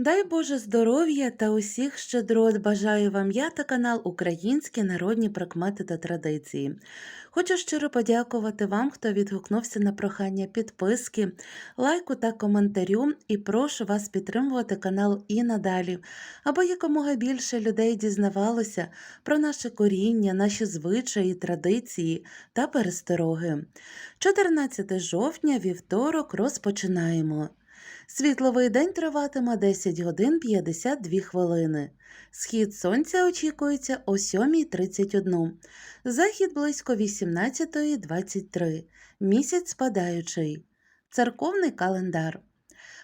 Дай Боже здоров'я та усіх щедрот бажаю вам я та канал Українські народні прикмети та традиції. Хочу щиро подякувати вам, хто відгукнувся на прохання підписки, лайку та коментарю, і прошу вас підтримувати канал і надалі, аби якомога більше людей дізнавалося про наше коріння, наші звичаї, традиції та перестороги. 14 жовтня, вівторок, розпочинаємо. Світловий день триватиме 10 годин 52 хвилини. Схід сонця очікується о 7.31, захід близько 18.23, місяць спадаючий. Церковний календар.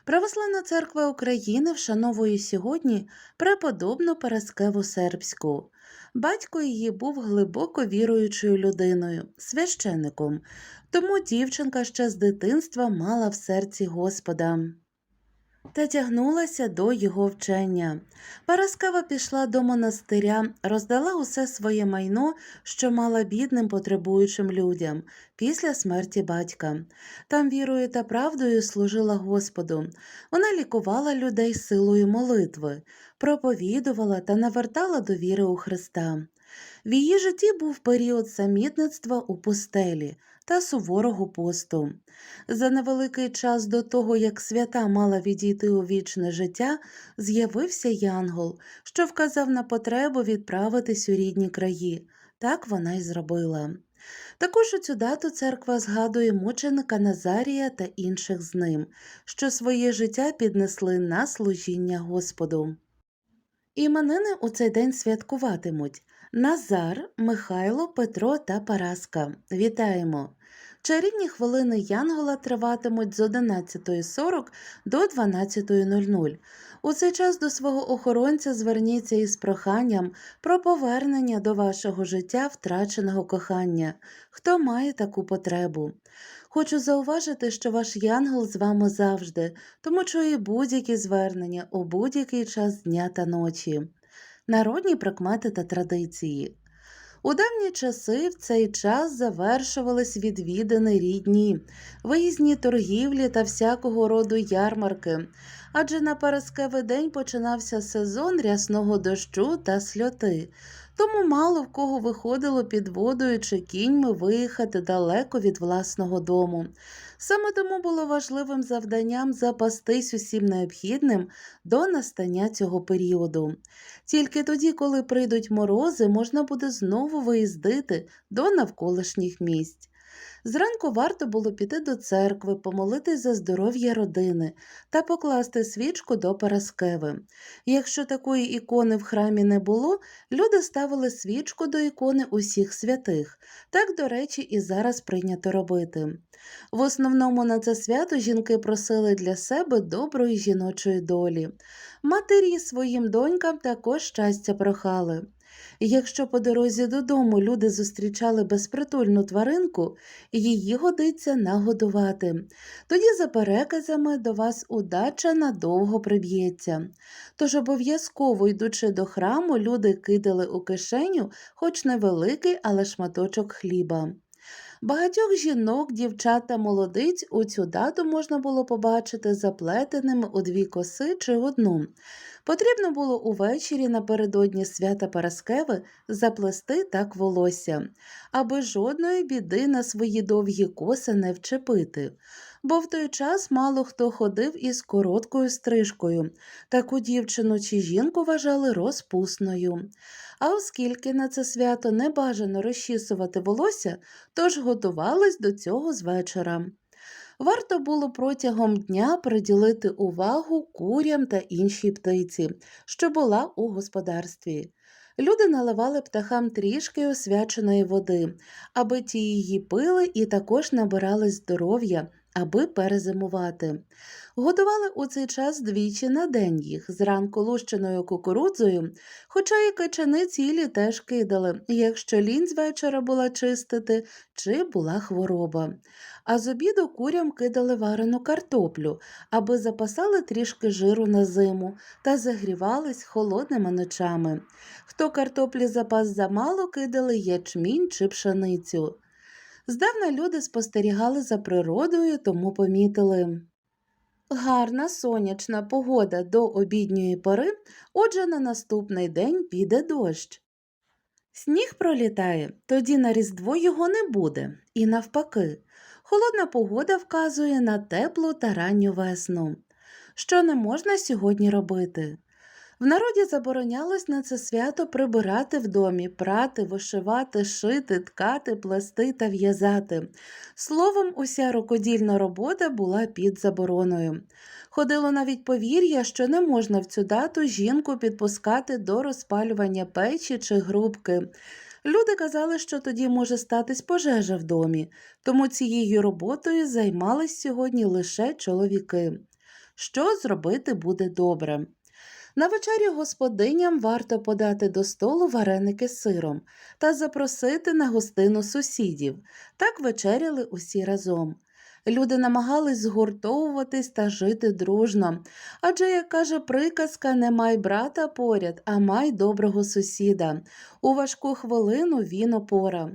Православна церква України вшановує сьогодні преподобну Параскеву Сербську. Батько її був глибоко віруючою людиною, священником, тому дівчинка ще з дитинства мала в серці Господа та тягнулася до його вчення. Параскава пішла до монастиря, роздала усе своє майно, що мала бідним потребуючим людям після смерті батька. Там вірою та правдою служила Господу. Вона лікувала людей силою молитви, проповідувала та навертала до віри у Христа. В її житті був період самітництва у пустелі та суворого посту. За невеликий час до того, як свята мала відійти у вічне життя, з'явився Янгол, що вказав на потребу відправитись у рідні краї. Так вона й зробила. Також у цю дату церква згадує мученика Назарія та інших з ним, що своє життя піднесли на служіння Господу. Іменини у цей день святкуватимуть Назар, Михайло, Петро та Параска. Вітаємо! Чарівні хвилини Янгола триватимуть з 11.40 до 12.00. У цей час до свого охоронця зверніться із проханням про повернення до вашого життя втраченого кохання, хто має таку потребу. Хочу зауважити, що ваш янгол з вами завжди, тому чує будь-які звернення у будь-який час дня та ночі. Народні прикмети та традиції. У давні часи в цей час завершувались відвідини рідні, виїзні торгівлі та всякого роду ярмарки, адже на Параскевий день починався сезон рясного дощу та сльоти, тому мало в кого виходило під водою чи кіньми виїхати далеко від власного дому. Саме тому було важливим завданням запастись усім необхідним до настання цього періоду. Тільки тоді, коли прийдуть морози, можна буде знову виїздити до навколишніх місць. Зранку варто було піти до церкви, помолитись за здоров'я родини та покласти свічку до Параскеви. Якщо такої ікони в храмі не було, люди ставили свічку до ікони усіх святих. Так, до речі, і зараз прийнято робити. В основному на це свято жінки просили для себе доброї жіночої долі. Матері своїм донькам також щастя прохали. Якщо по дорозі додому люди зустрічали безпритульну тваринку, її годиться нагодувати. Тоді, за переказами, до вас удача надовго приб'ється. Тож обов'язково, йдучи до храму, люди кидали у кишеню хоч невеликий, але шматочок хліба. Багатьох жінок, дівчат та молодиць у цю дату можна було побачити заплетеними у дві коси чи одну. Потрібно було увечері напередодні свята Параскеви заплести так волосся, аби жодної біди на свої довгі коси не вчепити. Бо в той час мало хто ходив із короткою стрижкою. Таку дівчину чи жінку вважали розпусною. А оскільки на це свято не бажано розчісувати волосся, тож готувались до цього з вечора. Варто було протягом дня приділити увагу курям та іншій птиці, що була у господарстві. Люди наливали птахам трішки освяченої води, аби ті її пили і також набирали здоров'я, аби перезимувати. Готували у цей час двічі на день їх зранку лущеною кукурудзою, хоча і качани цілі теж кидали, якщо лінь з вечора була чистити, чи була хвороба. А з обіду курям кидали варену картоплю, аби запасали трішки жиру на зиму та загрівались холодними ночами. Хто картоплі запас замало, кидали ячмінь чи пшеницю. Здавна люди спостерігали за природою, тому помітили. Гарна сонячна погода до обідньої пори, отже, на наступний день піде дощ. Сніг пролітає, тоді на Різдво його не буде, і навпаки. Холодна погода вказує на теплу та ранню весну. Що не можна сьогодні робити? В народі заборонялось на це свято прибирати в домі, прати, вишивати, шити, ткати, плести та в'язати. Словом, уся рукодільна робота була під забороною. Ходило навіть повір'я, що не можна в цю дату жінку підпускати до розпалювання печі чи грубки. Люди казали, що тоді може статись пожежа в домі, тому цією роботою займались сьогодні лише чоловіки. Що зробити буде добре? На вечері господиням варто подати до столу вареники з сиром та запросити на гостину сусідів. Так вечеряли усі разом. Люди намагались згуртовуватись та жити дружно, адже, як каже приказка, не май брата поряд, а май доброго сусіда. У важку хвилину він опора.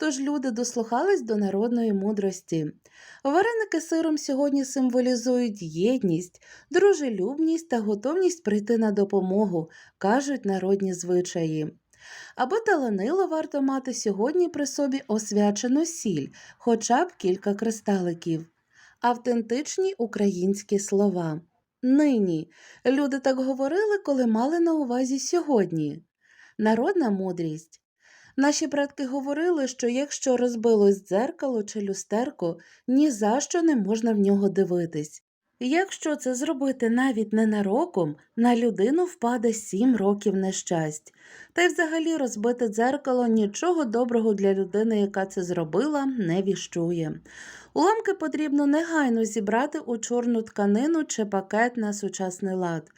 Тож люди дослухались до народної мудрості. Вареники сиром сьогодні символізують єдність, дружелюбність та готовність прийти на допомогу, кажуть народні звичаї. Аби таланило варто мати сьогодні при собі освячену сіль, хоча б кілька кристаликів. Автентичні українські слова. Нині. Люди так говорили, коли мали на увазі сьогодні. Народна мудрість. Наші предки говорили, що якщо розбилось дзеркало чи люстерко, ні за що не можна в нього дивитись. Якщо це зробити навіть ненароком, на людину впаде сім років нещасть. Та й взагалі розбите дзеркало нічого доброго для людини, яка це зробила, не віщує. Уламки потрібно негайно зібрати у чорну тканину чи пакет на сучасний лад.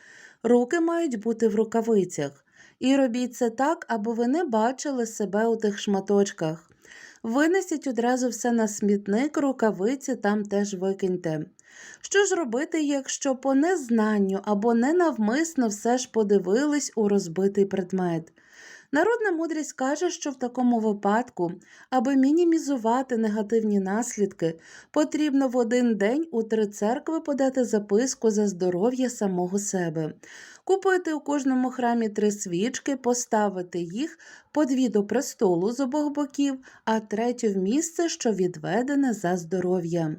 Руки мають бути в рукавицях. І робіть це так, аби ви не бачили себе у тих шматочках. Винесіть одразу все на смітник, рукавиці там теж викиньте. Що ж робити, якщо по незнанню або ненавмисно все ж подивились у розбитий предмет? Народна мудрість каже, що в такому випадку, аби мінімізувати негативні наслідки, потрібно в один день у три церкви подати записку за здоров'я самого себе, купити у кожному храмі три свічки, поставити їх по дві до престолу з обох боків, а третю в місце, що відведене за здоров'я.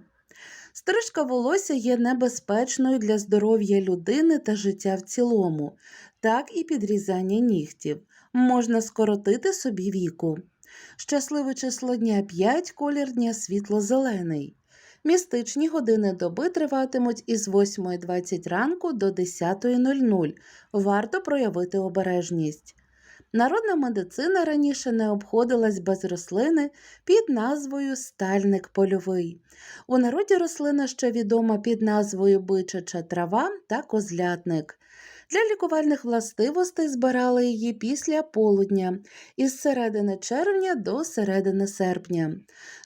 Стрижка волосся є небезпечною для здоров'я людини та життя в цілому, так і підрізання нігтів. Можна скоротити собі віку. Щасливе число дня 5, колір дня світло-зелений. Містичні години доби триватимуть із 8.20 ранку до 10.00. Варто проявити обережність. Народна медицина раніше не обходилась без рослини під назвою стальник польовий. У народі рослина ще відома під назвою бичача трава та козлятник. Для лікувальних властивостей збирали її після полудня із середини червня до середини серпня.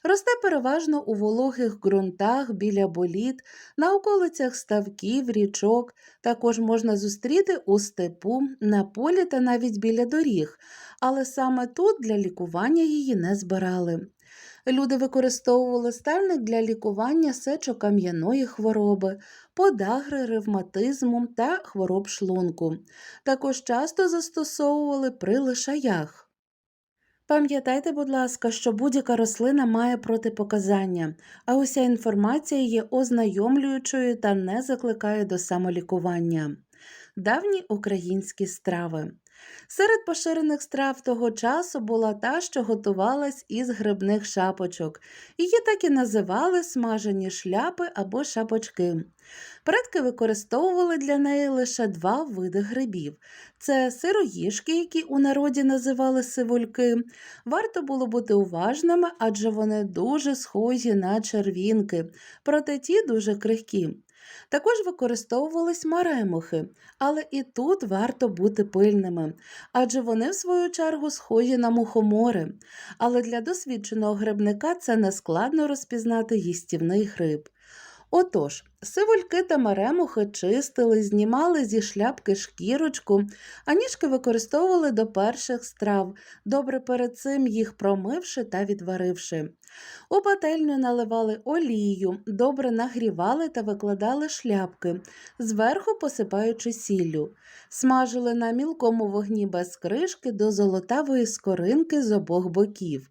Росте переважно у вологих ґрунтах біля боліт, на околицях ставків, річок. Також можна зустріти у степу, на полі та навіть біля доріг, але саме тут для лікування її не збирали. Люди використовували стальник для лікування сечокам'яної хвороби, подагри, ревматизму та хвороб шлунку. Також часто застосовували при лишаях. Пам'ятайте, будь ласка, що будь-яка рослина має протипоказання, а уся інформація є ознайомлюючою та не закликає до самолікування. Давні українські страви. Серед поширених страв того часу була та, що готувалась із грибних шапочок. Її так і називали смажені шляпи або шапочки. Предки використовували для неї лише два види грибів: це сироїжки, які у народі називали сивульки. Варто було бути уважними, адже вони дуже схожі на червінки, проте ті дуже крихкі. Також використовувались маремухи, але і тут варто бути пильними, адже вони, в свою чергу, схожі на мухомори. Але для досвідченого грибника це нескладно розпізнати їстівний гриб. Отож, сивульки та маремухи чистили, знімали зі шляпки шкірочку, а ніжки використовували до перших страв, добре перед цим їх промивши та відваривши. У пательню наливали олію, добре нагрівали та викладали шляпки, зверху посипаючи сіллю. Смажили на мілкому вогні без кришки до золотавої скоринки з обох боків.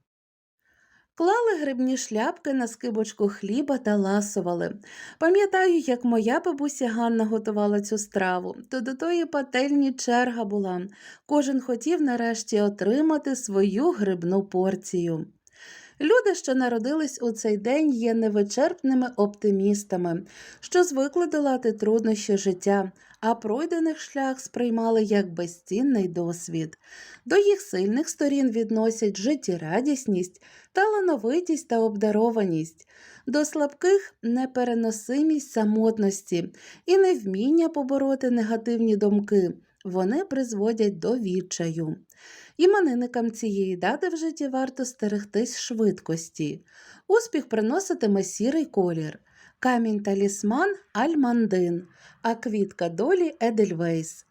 Клали грибні шляпки на скибочку хліба та ласували. Пам'ятаю, як моя бабуся Ганна готувала цю страву, то до тої пательні черга була. Кожен хотів нарешті отримати свою грибну порцію. Люди, що народились у цей день, є невичерпними оптимістами, що звикли долати труднощі життя, а пройдених шлях сприймали як безцінний досвід. До їх сильних сторін відносять життєрадісність, талановитість та обдарованість, до слабких непереносимість самотності і невміння побороти негативні думки. Вони призводять до відчаю. Іменинникам цієї дати в житті варто стерегтись швидкості. Успіх приноситиме сірий колір, камінь талісман альмандин, а квітка долі Едельвейс.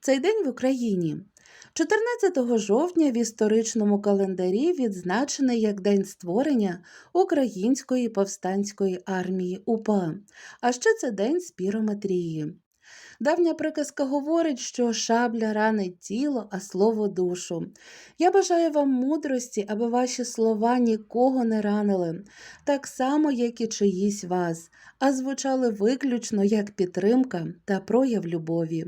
Цей день в Україні. 14 жовтня в історичному календарі відзначений як День створення Української повстанської армії УПА, а ще це День спірометрії. Давня приказка говорить, що шабля ранить тіло, а слово душу. Я бажаю вам мудрості, аби ваші слова нікого не ранили, так само, як і чиїсь вас, а звучали виключно як підтримка та прояв любові.